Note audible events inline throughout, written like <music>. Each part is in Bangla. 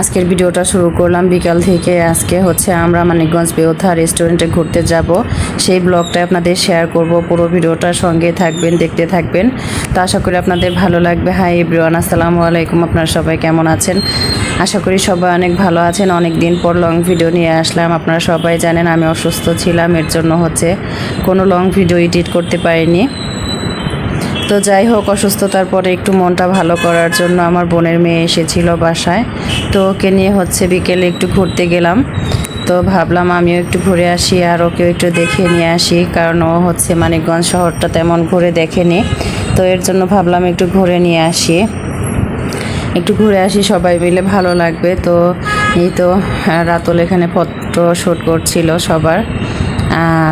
আজকের ভিডিওটা শুরু করলাম বিকাল থেকে। আজকে হচ্ছে আমরা মানিকগঞ্জ বেওথা রেস্টুরেন্টে ঘুরতে যাব। সেই ব্লগটা আপনাদের শেয়ার করব। পুরো ভিডিওটার সঙ্গে থাকবেন, দেখতে থাকবেন। তো আশা করি আপনাদের ভালো লাগবে। হাই এভরিওয়ান, আসসালামু আলাইকুম। আপনারা সবাই কেমন আছেন? আশা করি সবাই অনেক ভালো আছেন। অনেক দিন পর লং ভিডিও নিয়ে আসলাম। আপনারা সবাই জানেন আমি অসুস্থ ছিলাম। এর জন্য হচ্ছে কোনো লং ভিডিও এডিট করতে পারিনি। তো যাই হোক, অসুস্থতার পরে একটু মনটা ভালো করার জন্য আমার বোনের মেয়ে এসেছিল বাসায়। তো ওকে নিয়ে হচ্ছে বিকেলে একটু ঘুরতে গেলাম। তো ভাবলাম আমিও একটু ঘুরে আসি আর ওকেও একটু দেখে নিয়ে আসি, কারণ ও হচ্ছে মানিকগঞ্জ শহরটা তেমন ঘুরে দেখেনি। তো এর জন্য ভাবলাম একটু ঘুরে নিয়ে আসি। একটু ঘুরে আসি, সবাই মিলে ভালো লাগবে। তো এই তো, রাতল এখানে ফটো শ্যুট করছিল সবার।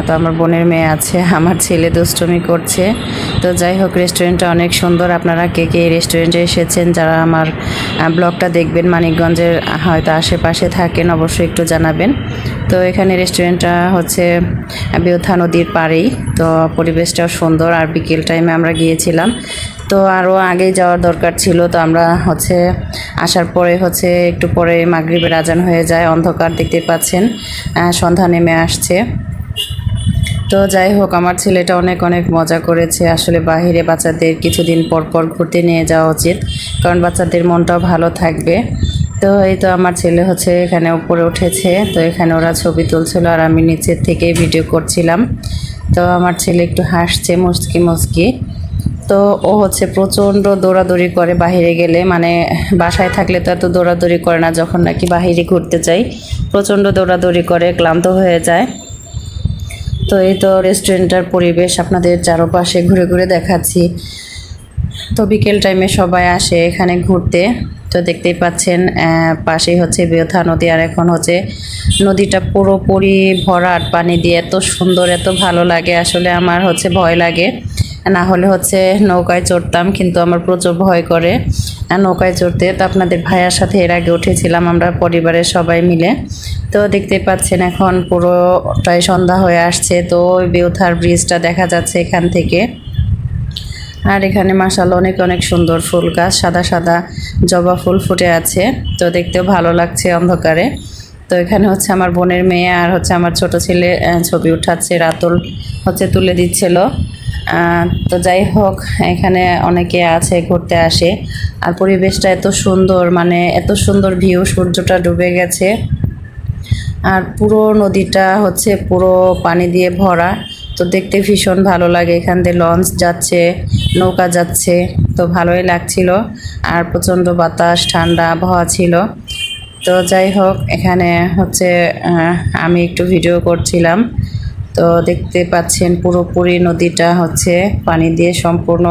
তো আমার বোনের মেয়ে আছে, <laughs> আমার ছেলে দুষ্টমি করছে। তো যাই হোক রেস্টুরেন্টটা অনেক সুন্দর। আপনারা কে কে রেস্টুরেন্টে এসেছেন, যারা আমার ব্লগটা দেখবেন, মানিকগঞ্জের, হয়তো আশেপাশে থাকেন, অবশ্যই একটু জানাবেন। তো এখানে রেস্টুরেন্টটা হচ্ছে বেউথা নদীর পাড়েই। তো পরিবেশটাও সুন্দর, আর বিকেল টাইমে আমরা গিয়েছিলাম। তো আরও আগেই যাওয়ার দরকার ছিল, তো আমরা হচ্ছে, আসার পরে হচ্ছে, একটু পরে মাগরিবের আজান হয়ে যায়, অন্ধকার দেখতে পাচ্ছেন। সন্ধ্যা নেমে আসছে। তো যাই হোক, আমার ছেলেটা অনেক অনেক মজা করেছে। আসলে বাহিরে বাচ্চাদের কিছুদিন পর পর ঘুরতে নিয়ে যাওয়া উচিত, কারণ বাচ্চাদের মনটাও ভালো থাকবে। তো এই তো আমার ছেলে হচ্ছে এখানে উপরে উঠেছে, তো এখানে ওরা ছবি তুলছিল আর আমি নিচের থেকেই ভিডিও করছিলাম। তো আমার ছেলে একটু হাসছে মুসকি মুসকি তো ও হচ্ছে প্রচণ্ড দৌড়াদৌড়ি করে বাইরে গেলে মানে বাসায় থাকলে তো এত দৌড়াদৌড়ি করে না, যখন নাকি বাহিরে ঘুরতে যাই, প্রচণ্ড দৌড়াদৌড়ি করে, ক্লান্ত হয়ে যায়। তো এই তো রেস্টুরেন্টটার পরিবেশ, আপনাদের চারপাশে ঘুরে ঘুরে দেখাচ্ছি। তো বিকেল টাইমে সবাই আসে এখানে ঘুরতে। তো দেখতেই পাচ্ছেন পাশেই হচ্ছে বেথা নদী আর এখন হচ্ছে নদীটা পুরোপুরি ভরাট পানি দিয়ে এত সুন্দর, এত ভালো লাগে। আসলে আমার হচ্ছে ভয় লাগে। না হলে হচ্ছে নৌকায় চড়তাম, কিন্তু আমার প্রচুর ভয় করে। নৌকায় চড়তে তো আপনাদের ভাইয়ার সাথে এর আগে উঠেছিলাম আমরা পরিবারের সবাই মিলে। তো দেখতে পাচ্ছেন এখন পুরোটাই সন্ধ্যা হয়ে আসছে, তো ওই বেউথার ব্রিজটা দেখা যাচ্ছে এখান থেকে। আর এখানে মাসাল অনেক অনেক সুন্দর ফুল গাছ, সাদা সাদা জবা ফুল ফুটে আছে, তো দেখতেও ভালো লাগছে অন্ধকারে। তো এখানে হচ্ছে আমার বোনের মেয়ে আর হচ্ছে আমার ছোট ছেলে ছবি উঠাচ্ছে, রাতুল হচ্ছে তুলে দিচ্ছিল। তো যাই হোক, এখানে অনেকে আছে, ঘুরতে আসে। আর পরিবেশটা এত সুন্দর মানে এত সুন্দর ভিউ সূর্যটা ডুবে গেছে। আর পুরো নদীটা হচ্ছে পুরো পানি দিয়ে ভরা। তো দেখতে ভীষণ ভালো লাগে। এখান দিয়ে লঞ্চ যাচ্ছে, নৌকা যাচ্ছে, তো ভালোই লাগছিল। আর প্রচণ্ড বাতাস, ঠান্ডা আবহাওয়া ছিল। তো যাই হোক, এখানে হচ্ছে আমি একটু ভিডিও করছিলাম। তো দেখতে পাচ্ছেন পুরোপুরি নদীটা হচ্ছে পানি দিয়ে সম্পূর্ণ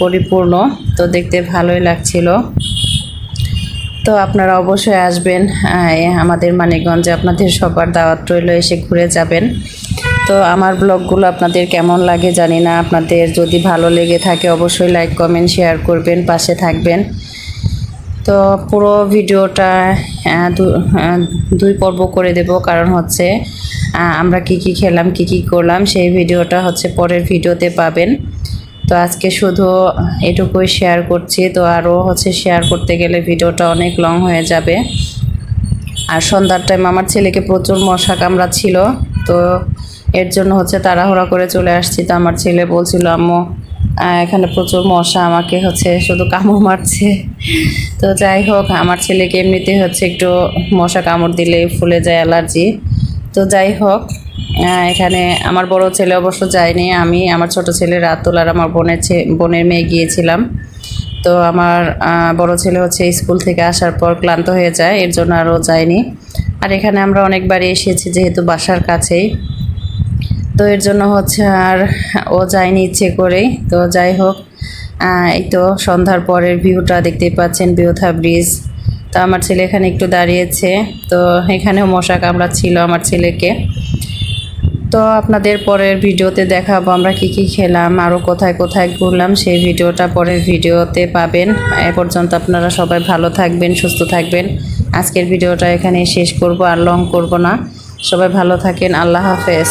পরিপূর্ণ। তো দেখতে ভালোই লাগছিল। তো আপনারা অবশ্যই আসবেন আমাদের মানিকগঞ্জে আপনাদের সবার দাওয়াত রইল, এসে ঘুরে যাবেন। তো আমার ব্লগগুলো আপনাদের কেমন লাগে জানি না, আপনাদের যদি ভালো লেগে থাকে অবশ্যই লাইক, কমেন্ট, শেয়ার করবেন, পাশে থাকবেন। তো পুরো ভিডিওটা দুই পর্ব করে দেব, কারণ হচ্ছে আমরা কি কি খেলাম, কি কি করলাম, সেই ভিডিওটা হচ্ছে পরের ভিডিওতে পাবেন। তো আজকে শুধু এটুকুই শেয়ার করছি। তো আরও হচ্ছে শেয়ার করতে গেলে ভিডিওটা অনেক লং হয়ে যাবে। আর সন্ধ্যার টাইম আমার ছেলেকে প্রচুর মশা কামড়া ছিল তো এর জন্য হচ্ছে তাড়াহুড়া করে চলে আসছি। তো আমার ছেলে বলছিল, আম্মু এখানে প্রচুর মশা, আমাকে হচ্ছে শুধু কামড় মারছে। তো যাই হোক, আমার ছেলেকে এমনিতে হচ্ছে একটু মশা কামড় দিলে ফুলে যায় অ্যালার্জি। তো যাই হোক এখানে আমার বড় ছেলে অবশ্য যায়নি। আমি, আমার ছোট ছেলে রাতুল আর আমার বোনের বোনের মেয়ে গিয়েছিলাম। তো আমার বড় ছেলে হচ্ছে স্কুল থেকে আসার পর ক্লান্ত হয়ে যায়, এর জন্য আরও যায়নি। আর এখানে আমরা অনেকবারই এসেছি যেহেতু বাসার কাছেই। তো এর জন্য হচ্ছে আর ও যায়নি ইচ্ছে করেই। তো যাই হোক এই তো সন্ধ্যার পরের ভিউটা দেখতেই পাচ্ছেন বিউথা ব্রিজ। তো আমার ছেলে এখানে একটু দাঁড়িয়েছে। তো এখানেও মশা কামড়াচ্ছিল আমার ছেলেকে। তো আপনাদের পরের ভিডিওতে দেখাবো আমরা কি কি খেলাম আরও কোথায় কোথায় ঘুরলাম, সেই ভিডিওটা পরের ভিডিওতে পাবেন। এ পর্যন্ত আপনারা সবাই ভালো থাকবেন, সুস্থ থাকবেন। আজকের ভিডিওটা এখানে শেষ করব, আর লং করব না। সবাই ভালো থাকেন, আল্লাহ হাফেজ।